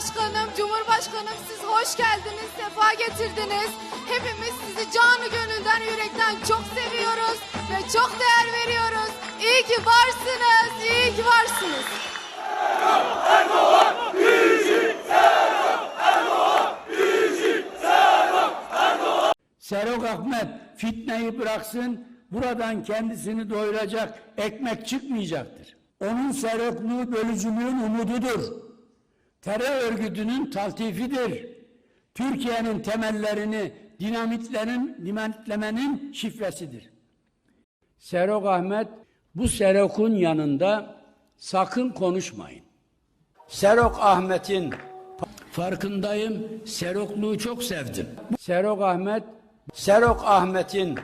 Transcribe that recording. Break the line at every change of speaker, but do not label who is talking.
Başkanım siz hoş geldiniz, sefa getirdiniz. Hepimiz sizi canı gönülden, yürekten çok seviyoruz ve çok değer veriyoruz. İyi ki varsınız, iyi ki varsınız.
Serok Ahmet fitneyi bıraksın, buradan kendisini doyuracak ekmek çıkmayacaktır. Onun serokluğu bölücülüğün umududur. Terör örgütünün taltifidir. Türkiye'nin temellerini dinamitlerin, dinamitlemenin şifresidir. Serok Ahmet bu Serok'un yanında sakın konuşmayın. Serok Ahmet'in farkındayım. Serokluğu çok sevdim. Serok Ahmet Serok Ahmet'in